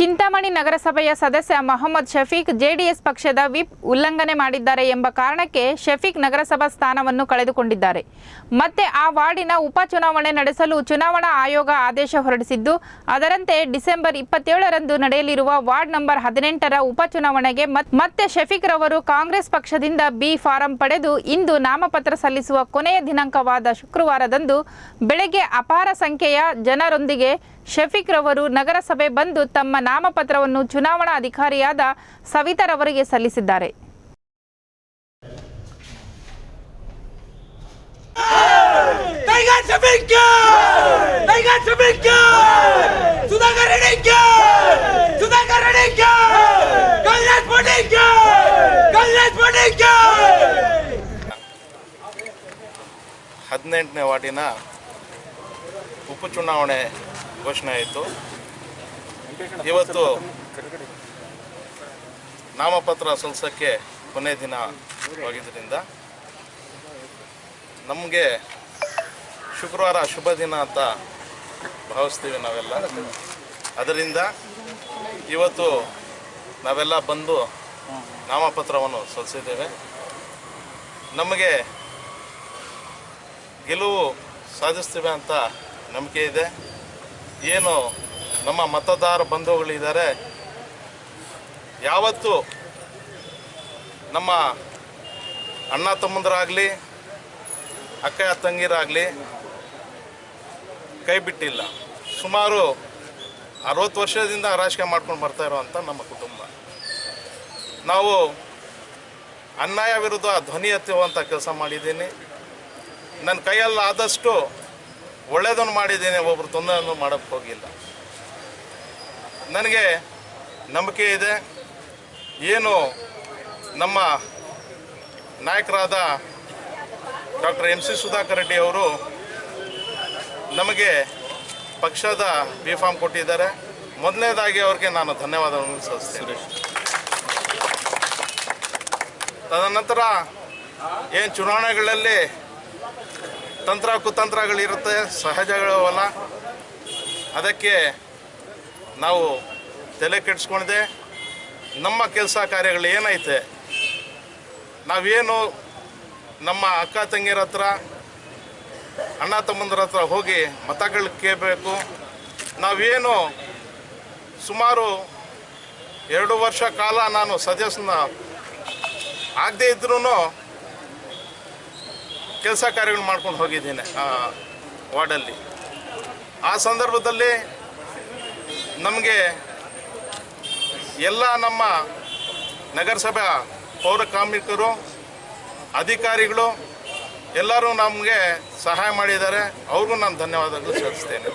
ಚಿಂತಾಮಣಿ ನಗರಸಭೆಯ ಸದಸ್ಯ ಮೊಹಮ್ಮದ್ ಶಫೀಕ್ ಜೆಡಿಎಸ್ ಪಕ್ಷದ ವಿಪ್ ಉಲ್ಲಂಘನೆ ಮಾಡಿದ್ದಾರೆ ಎಂಬ ಕಾರಣಕ್ಕೆ ಶಫೀಕ್ ನಗರಸಭಾ ಸ್ಥಾನವನ್ನು ಕಳೆದುಕೊಂಡಿದ್ದಾರೆ. ಮತ್ತೆ ಆ ವಾರ್ಡಿನ ಉಪಚುನಾವಣೆ ನಡೆಸಲು ಚುನಾವಣಾ ಆಯೋಗ ಆದೇಶ ಹೊರಡಿಸಿದ್ದು, ಅದರಂತೆ ಡಿಸೆಂಬರ್ ಇಪ್ಪತ್ತೇಳರಂದು ನಡೆಯಲಿರುವ ವಾರ್ಡ್ ನಂಬರ್ ಹದಿನೆಂಟರ ಉಪಚುನಾವಣೆಗೆ ಮತ್- ಮತ್ತೆ ಶಫೀಕ್ ರವರು ಕಾಂಗ್ರೆಸ್ ಪಕ್ಷದಿಂದ ಬಿ ಫಾರಂ ಪಡೆದು ಇಂದು ನಾಮಪತ್ರ ಸಲ್ಲಿಸುವ ಕೊನೆಯ ದಿನಾಂಕವಾದ ಶುಕ್ರವಾರದಂದು ಬೆಳಗ್ಗೆ ಅಪಾರ ಸಂಖ್ಯೆಯ ಜನರೊಂದಿಗೆ ಶಫೀಕ್ ರವರು ನಗರಸಭೆ ಬಂದು ತಮ್ಮ ನಾಮಪತ್ರವನ್ನು ಚುನಾವಣಾ ಅಧಿಕಾರಿಯಾದ ಅವರಿಗೆ ಸಲ್ಲಿಸಿದ್ದಾರೆ. ಹದಿನೆಂಟನೇ ವಾರ್ಡಿನ ಉಪಚುನಾವಣೆ ಘೋಷಣೆ ಆಯಿತು. ಇವತ್ತು ನಾಮಪತ್ರ ಸಲ್ಲಿಸೋಕ್ಕೆ ಕೊನೆ ದಿನವಾಗಿದ್ದರಿಂದ ನಮಗೆ ಶುಕ್ರವಾರ ಶುಭ ದಿನ ಅಂತ ಭಾವಿಸ್ತೀವಿ ನಾವೆಲ್ಲ. ಅದರಿಂದ ಇವತ್ತು ನಾವೆಲ್ಲ ಬಂದು ನಾಮಪತ್ರವನ್ನು ಸಲ್ಲಿಸಿದ್ದೇವೆ. ನಮಗೆ ಗೆಲುವು ಸಾಧಿಸ್ತೀವಿ ಅಂತ ನಂಬಿಕೆ ಇದೆ. ಏನು ನಮ್ಮ ಮತದಾರ ಬಂಧುಗಳಿದ್ದಾರೆ, ಯಾವತ್ತು ನಮ್ಮ ಅಣ್ಣ ತಮ್ಮಂದರಾಗಲಿ ಅಕ್ಕ ತಂಗಿರಾಗಲಿ ಕೈ ಬಿಟ್ಟಿಲ್ಲ. ಸುಮಾರು ಅರವತ್ತು ವರ್ಷದಿಂದ ರಾಜಕೀಯ ಮಾಡ್ಕೊಂಡು ಬರ್ತಾ ಇರೋವಂಥ ನಮ್ಮ ಕುಟುಂಬ. ನಾವು ಅನ್ಯಾಯ ವಿರುದ್ಧ ಧ್ವನಿ ಎತ್ತುವಂಥ ಕೆಲಸ ಮಾಡಿದ್ದೀನಿ. ನನ್ನ ಕೈಯಲ್ಲಿ ಆದಷ್ಟು ಒಳ್ಳೆಯದನ್ನು ಮಾಡಿದ್ದೇನೆ ಒಬ್ಬರು ತೊಂದರೆಯನ್ನು ಮಾಡೋಕ್ಕೆ ಹೋಗಿಲ್ಲ. ನನಗೆ ನಂಬಿಕೆ ಇದೆ. ಏನು ನಮ್ಮ ನಾಯಕರಾದ doctor M C Sudhakar Reddy ಅವರು ನಮಗೆ ಪಕ್ಷದ ಬಿ ಫಾರ್ಮ್ ಕೊಟ್ಟಿದ್ದಾರೆ. ಮೊದಲನೇದಾಗಿ ಅವ್ರಿಗೆ ನಾನು ಧನ್ಯವಾದವನ್ನು ಸಲ್ಲಿಸ್ತೇನೆ. ತದನಂತರ ಏನು ಚುನಾವಣೆಗಳಲ್ಲಿ ತಂತ್ರ ಕುತಂತ್ರಗಳಿರುತ್ತೆ ಸಹಜಗಳವಲ್ಲ ಅದಕ್ಕೆ ನಾವು ತಲೆ ಕೆಡಿಸ್ಕೊಂಡಿದೆ. ನಮ್ಮ ಕೆಲಸ ಕಾರ್ಯಗಳು ಏನೈತೆ? ನಾವೇನು ನಮ್ಮ ಅಕ್ಕ ತಂಗಿಯರ ಹತ್ರ, ಅಣ್ಣ ತಮ್ಮಂದ್ರ ಹತ್ರ ಹೋಗಿ ಮತಗಳು ಕೇಳಬೇಕು. ನಾವೇನು ಸುಮಾರು ಎರಡು ವರ್ಷ ಕಾಲ ನಾನು ಸದಸ್ಯನ ಆಗದೇ ಇದ್ರೂ ಕೆಲಸ ಕಾರ್ಯಗಳು ಮಾಡ್ಕೊಂಡು ಹೋಗಿದ್ದೀನಿ ಆ ವಾರ್ಡಲ್ಲಿ. ಆ ಸಂದರ್ಭದಲ್ಲಿ ನಮಗೆ ಎಲ್ಲ ನಮ್ಮ ನಗರಸಭೆ ಪೌರ ಕಾರ್ಮಿಕರು, ಅಧಿಕಾರಿಗಳು ಎಲ್ಲರೂ ನಮಗೆ ಸಹಾಯ ಮಾಡಿದ್ದಾರೆ. ಅವ್ರಿಗೂ ನಾನು ಧನ್ಯವಾದಗಳು ಸಲ್ಲಿಸ್ತೇನೆ.